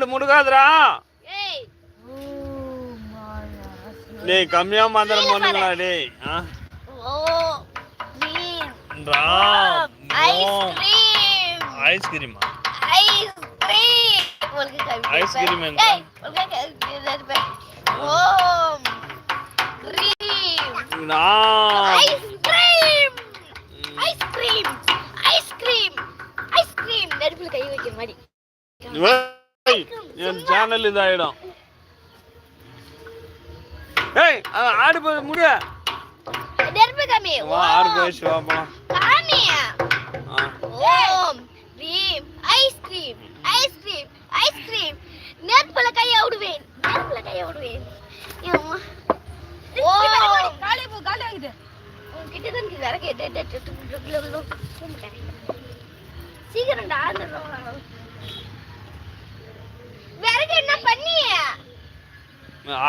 వాడు మునుగదురా. నీ గమ్యం అందరం మునుగులాడి ఐస్ క్రీమ్. Ice cream? ఎంత? Ice cream. Ice cream. Ice cream. Ice cream. நெருப்புல கை ஏய், என் சேனல் இதாயிடும் ஏய் ஆடு போய் முடி நெருப்பு காமி வா ஆடு போய் வா போலாம் காமி ஓம் ரீம் ஐஸ்கிரீம் ஐஸ்கிரீம் ஐஸ்கிரீம் நெருப்புல கையை விடுவேன் நெருப்புல கையை விடுவேன் ஓம் காலி போ காலி ஆகுது உன்கிட்ட தான் இருக்கு விறகு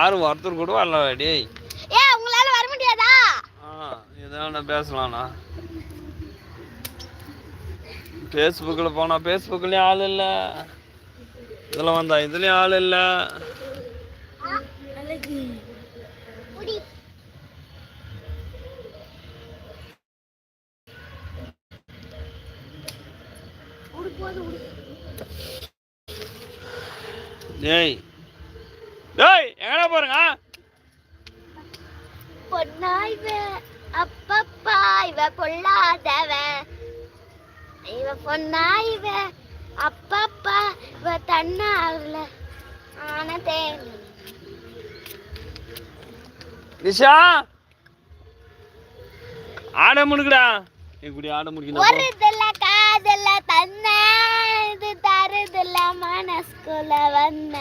ஆறு ஒருத்தர் கூட வரல டேய் ஏ உங்களால வர முடியாதா? இதான பேசலாம்ண்ணா. ஃபேஸ்புக்கில் போனால் ஃபேஸ்புக்லேயும் ஆள் இல்லை. இதில் வந்தா இதுலேயும் ஆள் இல்லை. உடு டேய் எங்கடா போறங்க? இவ அப்பப்பா இவ பொல்லாதவன் இவ இவ அப்பப்பா இவ தன்னாகல ஆனதே நிஷா! ஆட முடுக்குடா இப்படி ஆட முடிக்கணும் வருதுல காதல தன்ன இது தருதுல மனசுக்குள்ள வந்த.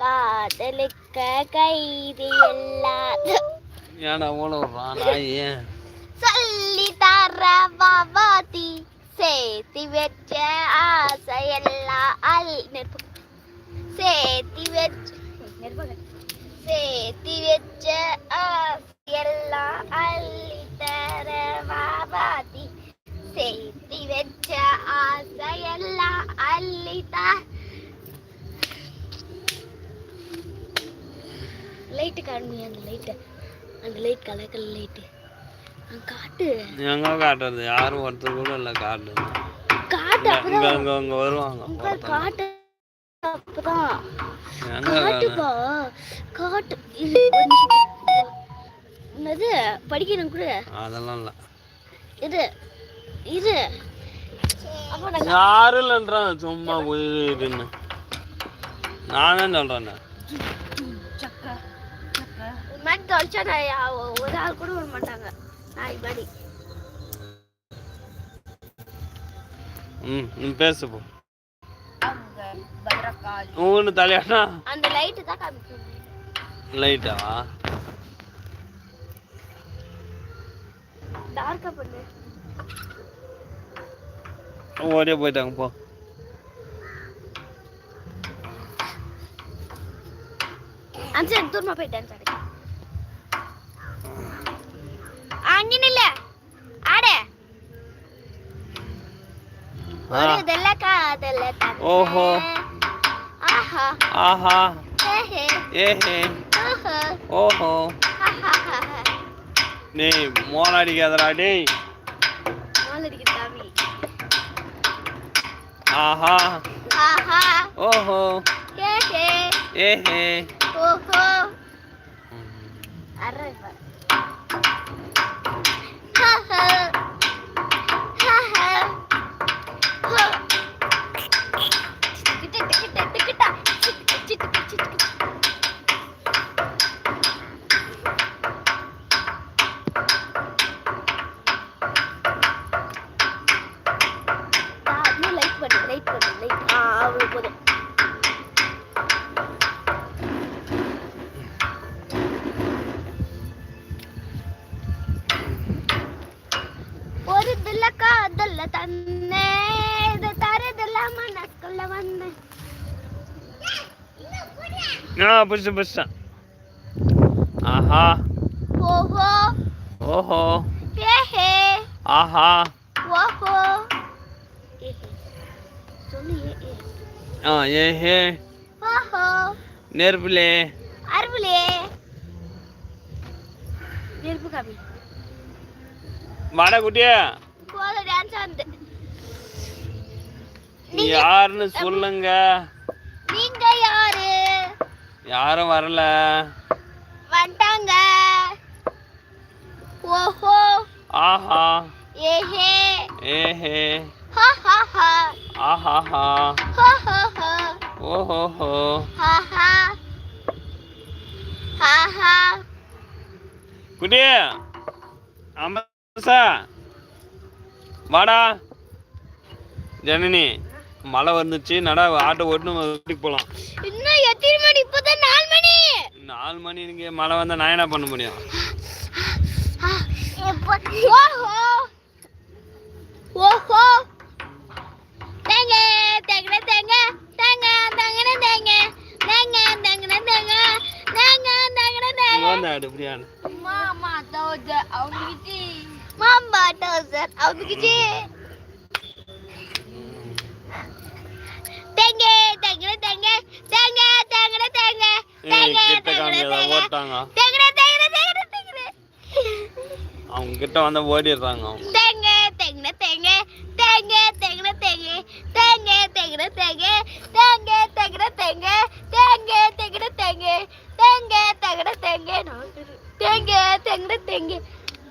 காதலுக்க கைது இல்லாத ஏன்டா ஓட விட்றான்? நாய் சொல்லி தர வாவாதி சேர்த்தி வச்ச ஆசையெல்லாம் அல் நெருப்பு. சேர்த்தி வச்ச சேர்த்தி வச்ச ஆசையெல்லாம் அள்ளி தர வாவாதி சேர்த்தி வச்ச ஆசையெல்லாம் லைட்டு காணுமே அந்த லைட்டு அந்த லைட் கலர் கலர் லைட்டு காட்டு. எங்க காட்டுறது? யாரும் ஒருத்தர் கூட இல்லை காட்டு. காட்டு இங்க அப்பதான் இங்க இங்க வருவாங்க. காட்டு அப்பதான் காட்டு காட்டுப்பா காட்டு. என்னது படிக்கணும் கூட. அதெல்லாம் இல்லை. இது இது. யாரும் இல்லைன்றான் சும்மா போயிடுன்னு நானே சொல்றேன் மாதிரி தொலைச்சா நான் ஒரு ஆள் கூட வர மாட்டாங்க. நாய் மாதிரி. ம் நீ பேசு போ. ஒன்று தலையாடா அந்த லைட்டு தான் காமிக்கும். லைட்டாவா டார்க்கா பண்ணு. ஓடியே போயிட்டாங்க போ. அந்த சைடு தூரமா போயிட்டேன் சார் ಮಂಜಿನಿಲ್ಲ ಆಡೆ ಇದೆಲ್ಲ ಕಾದೆಲ್ಲ ಓಹೋ ಆಹಾ ಆಹಾ ಏಹೇ ಓಹೋ நீ மோன் அடிக்காதடா டேய் ஆஹா ஆஹா ஓஹோ ஏஹே ஏஹே ஓஹோ அவ்வளவு போதும். ஒரு தில்ல காதல்ல தன்னே இது தருதல்ல மனசுக்குள்ள வந்தேன் ஆ புடிச்சு புடிச்சான் ஆஹா ஓஹோ ஓஹோ ஏஹே ஆஹா ஓஹோ ஏஹே சொல்லு ஏ ஏ ஆ ஏஹே ஓஹோ. நெருப்புலே. அருவிலே நெருப்பு காமி வாடா குட்டியா. போல டான்ஸ் வந்து யாருன்னு சொல்லுங்க. நீங்க யாரு? யாரும் வரல. வந்துட்டாங்க. ஓஹோ. ஆஹா. ஏஹே ஏஹே ஹா. ஹா ஹா ஆஹாஹா ஹா. ஹா ஹா. ஓஹோஹோ ஹா ஹா ஹா ஹா குட்டியா அமசா வாடா. ஜனனி மழை வந்துச்சு. நட ஆட்டோ ஓட்டுன்னு வீட்டுக்கு போகலாம் இன்னும் எத்தனை மணி? இப்பதான் நாலு மணி. நாலு மணி இங்கே மழை வந்தால் நான் என்ன பண்ண முடியும்? அவனுக்கு மாமா டவுசர் அவனுக்கு தேங்க தேங்க தேங்க தேங்க தேங்க தேங்க ஏய் தேங்க கிட்ட காமிக்காத ஓட்டாங்க தேங்க தேங்க தேங்க தேங்க அவங்க கிட்ட வந்து ஓடிடுறாங்க அவங்க.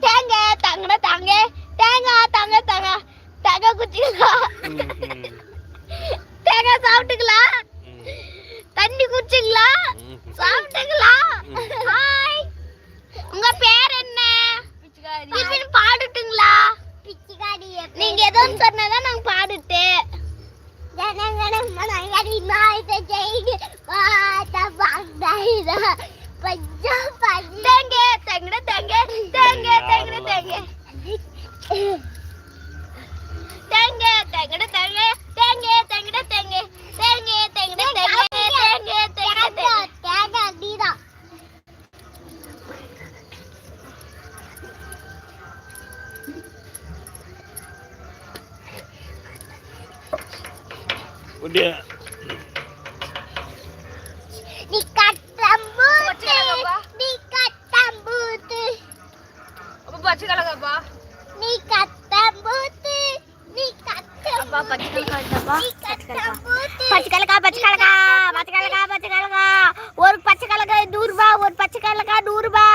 தேங்க தங்கடா தாங்க. தேங்காய் தாங்க தாங்க. தேங்காய் குச்சிக்கலாம் தேங்காய் சாப்பிட்டுக்கலாம் தண்ணி குச்சிக்கலாம் சாப்பிட்டுக்கலாம் ஹாய். உங்க பேர் என்ன? பிச்சுக்காரி. பாடுட்டுங்களா? பிச்சுக்காரி நீங்க ஏதோ சொன்னதான் நாங்க பாடுட்டு. ஜனங்கடி மாத ஜெயிடு பாத்த பாங்க பஞ்சம் பஞ்சங்க தங்கட தங்க. തേങ്ങ തേങ്ങയുടെ തേങ്ങ തേങ്ങ തേങ്ങയുടെ തേങ്ങ തേങ്ങ തേങ്ങയുടെ തേങ്ങ തേങ്ങ തേങ്ങ. തേങ്ങ അതീതാ കുട്ടിയ Apa buat sekarang apa? நீ கத்தம்போது நீ கத்தப்பா பச்சைக்கலக்கா பச்சைக்கலக்கா பச்சைக்கலக்கா பச்சைக்கலக்கா பச்சைக்கலக்கா ஒரு பச்சைக்கலக்கா நூறுபா ஒரு பச்சைக்கலக்கா நூறுபா.